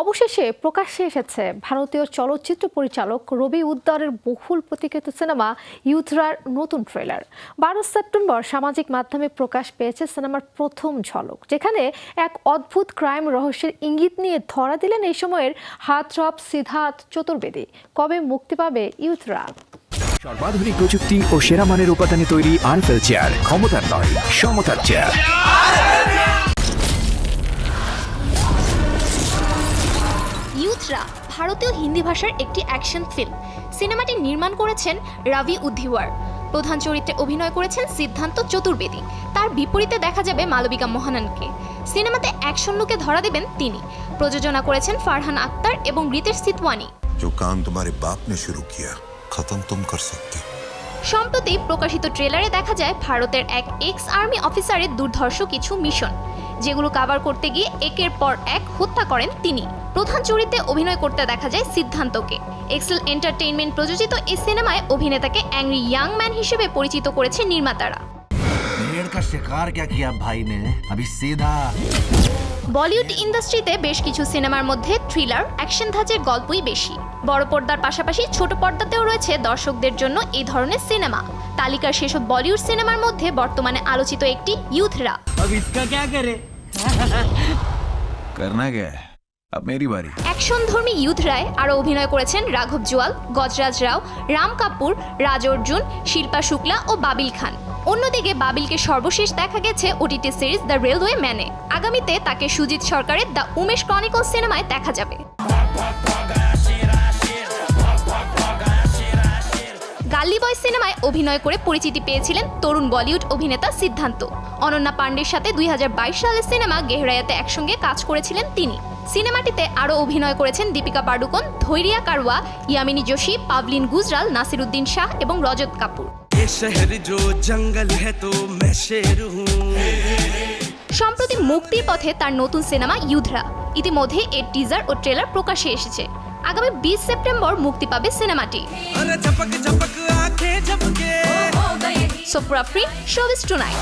অবশেষে প্রকাশ্যে এসেছে ভারতীয় চলচ্চিত্র পরিচালক রবি উদ্দারের বহুল প্রতীক্ষিত সিনেমা ইউথরার নতুন ট্রেলার বারো সেপ্টেম্বর সামাজিক মাধ্যমে প্রকাশ পেয়েছে সিনেমার প্রথম ঝলক, যেখানে এক অদ্ভুত ক্রাইম রহস্যের ইঙ্গিত নিয়ে ধরা দিলেন এই সময়ের হাতরপ সিদ্ধার্থ চতুর্বেদী। কবে মুক্তি পাবে ইউথরা? সর্বাধুনিক প্রযুক্তি ও সেরা মানের উপাদানে তৈরি আনফেল চেয়ার ক্ষমতার নয়, সমতার চেয়ার ইউথরা ভারতীয় হিন্দি ভাষার একটি অ্যাকশন ফিল্ম সিনেমাটি নির্মাণ করেছেন রাভি উদ্ধিওয়ার প্রধান চরিত্রে অভিনয় করেছেন সিদ্ধান্ত চতুর্বেদী তার বিপরীতে দেখা যাবে মালবিকা মোহানানকে সিনেমাতে অ্যাকশন লুকে ধরা দেবেন তিনি প্রযোজনা করেছেন ফারহান আক্তার এবং রিতেশ সিতওয়ানি जो काम तुम्हारे बाप ने शुरू किया खत्म तुम कर सकते हो সম্প্রতি প্রকাশিত ট্রেলারে দেখা যায় ভারতের এক এক্স আর্মি অফিসারের দুর্ধর্ষ কিছু মিশন যেগুলো কাভার করতে গিয়ে একের পর এক হত্যা করেন তিনি। প্রধান চরিত্রে অভিনয় করতে দেখা যায় সিদ্ধান্তকে। এক্সেল এন্টারটেইনমেন্ট প্রযোজিত এই সিনেমায় অভিনেতাকে অ্যাংরি ইয়াং ম্যান হিসেবে পরিচিত করেছে নির্মাতারা। বলিউড ইন্ডাস্ট্রিতে বেশ কিছু সিনেমার মধ্যে থ্রিলার অ্যাকশন ধাঁচের গল্পই বেশি। বড় পর্দার পাশাপাশি ছোট পর্দাতেও রয়েছে দর্শকদের জন্য এই ধরনের সিনেমা। তালিকার সেসব বলিউড সিনেমার মধ্যে বর্তমানে আলোচিত একটি ইউথরা করনা মেরি বাড়ি। অ্যাকশন ধর্মী ইউথ রায় আরও অভিনয় করেছেন রাঘব জুয়াল, গজরাজ রাও, রাম কাপুর, রাজ অর্জুন, শিল্পা শুক্লা ও বাবিল খান। অন্যদিকে বাবিলকে সর্বশেষ দেখা গেছে ওটিটি সিরিজ দ্য রেলওয়ে ম্যানে। আগামীতে তাকে সুজিত সরকারের দ্য উমেশ ক্রনিকল সিনেমায় দেখা যাবে। কার্লি বয় সিনেমায় অভিনয় করে পরিচিতি পেয়েছিলেন তরুণ বলিউড অভিনেতা সিদ্ধান্ত। অনন্যা পাণ্ডের সাথে দুই সালের সিনেমা গেহরায়াতে একসঙ্গে কাজ করেছিলেন তিনি। সিনেমাটিতে আরও অভিনয় করেছেন দীপিকা পাডুকোন ধৈরিয়া কারওয়া ইয়ামিনী যোশী পাবলিন গুজরাল নাসিরুদ্দিন শাহ এবং রজত কাপুর। সম্প্রতি মুক্তির পথে তার নতুন সিনেমা ইউধরা। ইতিমধ্যে এর টিজার ও ট্রেলার প্রকাশে এসেছে। আগামী বিশ সেপ্টেম্বর মুক্তি পাবে সিনেমাটি। সোফরা ফ্রি is টুনাইট